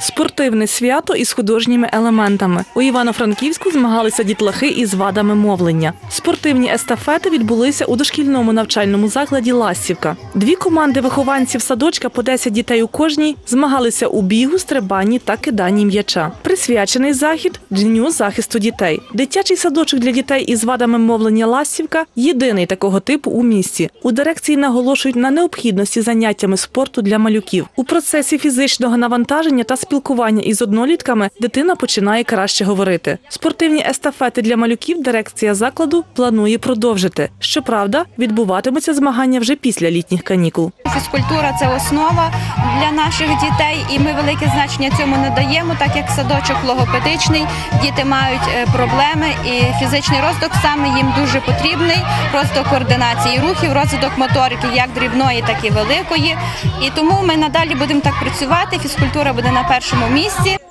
Спортивне свято із художніми елементами. У Івано-Франківську змагалися дітлахи із вадами мовлення. Спортивні естафети відбулися у дошкільному навчальному закладі Ластівка. Дві команди вихованців садочка по 10 дітей у кожній змагалися у бігу, стрибанні та киданні м'яча. Присвячений захід Дню захисту дітей. Дитячий садочок для дітей із вадами мовлення Ластівка єдиний такого типу у місті. У дирекції наголошують на необхідності заняттями спорту для малюків. У процесі фізичного навантаження та спілкування із однолітками дитина починає краще говорити. Спортивні естафети для малюків дирекція закладу планує продовжити. Щоправда, відбуватимуться змагання вже після літніх канікул. Фізкультура це основа для наших дітей, і ми велике значення цьому не даємо, так як садочок логопедичний, діти мають е, проблеми, і фізичний розвиток саме їм дуже потрібний. Розвиток координації рухів, розвиток моторики, як дрібної, так і великої. І тому ми надалі будемо так працювати. Фізкультура буде на першому місці.